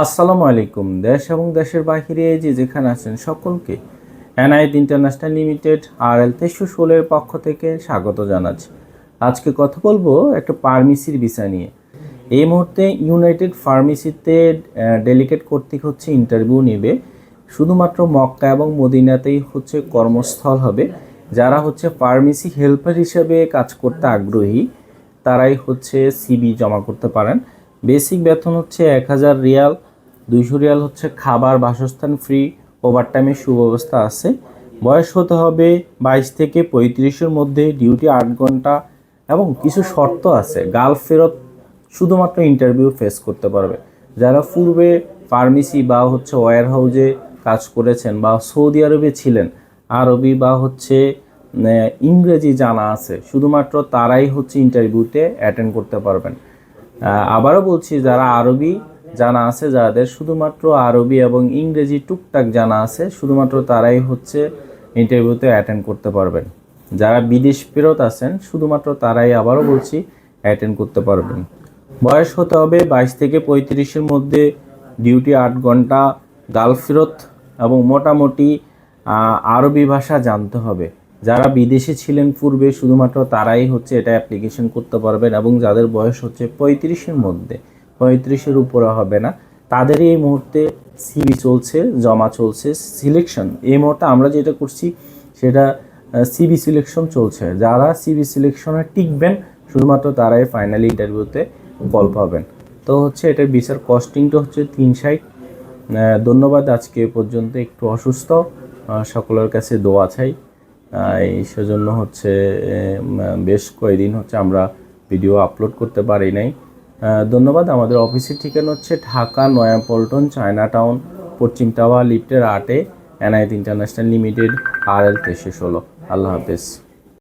আসসালামু আলাইকুম। দেশ এবং দেশের বাহিরে যে যেখানে আছেন সকলকে এনআইট ইন্টারন্যাশনাল লিমিটেড আর এল তেইশশো ষোলোর পক্ষ থেকে স্বাগত জানাচ্ছি। আজকে কথা বলব একটা ফার্মেসির বিষয় নিয়ে। এই মুহূর্তে ইউনাইটেড ফার্মেসিতে ডেলিকেট কর্তৃক হচ্ছে ইন্টারভিউ নেবে। শুধুমাত্র মক্কা এবং মদিনাতেই হচ্ছে কর্মস্থল হবে। যারা হচ্ছে ফার্মেসি হেল্পার হিসেবে কাজ করতে আগ্রহী, তারাই হচ্ছে সিবি জমা করতে পারেন। বেসিক বেতন হচ্ছে এক হাজার রিয়াল, দুইশো রিয়াল হচ্ছে খাবার, বাসস্থান ফ্রি ওভারটাইমের সুব্যবস্থা আছে। বয়স হতে হবে বাইশ থেকে পঁয়ত্রিশের মধ্যে ডিউটি আট ঘণ্টা এবং কিছু শর্ত আছে। গাল ফেরত শুধুমাত্র ইন্টারভিউ ফেস করতে পারবে। যারা পূর্বে ফার্মেসি বা হচ্ছে ওয়্যার হাউজে কাজ করেছেন বা সৌদি আরবে ছিলেন, আরবি বা হচ্ছে ইংরেজি জানা আছে, শুধুমাত্র তারাই হচ্ছে ইন্টারভিউতে অ্যাটেন্ড করতে পারবেন। আবারও বলছি, যারা আরবি জানা আছে, যাদের শুধুমাত্র আরবি এবং ইংরেজি টুকটাক জানা আছে, শুধুমাত্র তারাই হচ্ছে ইন্টারভিউতে অ্যাটেন্ড করতে পারবেন। যারা বিদেশ ফেরত আছেন, শুধুমাত্র তারাই আবারও বলছি অ্যাটেন্ড করতে পারবেন। বয়স হতে হবে বাইশ থেকে পঁয়ত্রিশের মধ্যে ডিউটি আট ঘণ্টা, গাল ফেরত এবং মোটামুটি আরবি ভাষা জানতে হবে। যারা বিদেশে ছিলেন পূর্বে, শুধুমাত্র তারাই হচ্ছে এটা অ্যাপ্লিকেশন করতে পারবেন এবং যাদের বয়স হচ্ছে পঁয়ত্রিশের মধ্যে, পঁয়ত্রিশের উপরে হবে না তাদেরই এই মুহূর্তে সিবি চলছে, জমা চলছে সিলেকশন এই মুহূর্তে আমরা যেটা করছি, সেটা সিবি সিলেকশন চলছে। যারা সিবি সিলেকশনে টিকবেন, শুধুমাত্র তারাই ফাইনালি ইন্টারভিউতে কল পাবেন। তো হচ্ছে এটার বিচার কস্টিংটা হচ্ছে তিন সাইড ধন্যবাদ, আজকে পর্যন্ত একটু অসুস্থ। সকলের কাছে দোয়া চাই। এই সেজন্য হচ্ছে বেশ কয়েকদিন হচ্ছে আমরা ভিডিও আপলোড করতে পারি নাই। ধন্যবাদ। আমাদের অফিসের ঠিকানা হচ্ছে ঢাকা নয়াপল্টন চায়না টাউন পশ্চিম টাওয়া লিফটের আটে এনআইট ইন্টারন্যাশনাল লিমিটেড আর এল তেইশে ষোলো। আল্লাহ হাফেজ।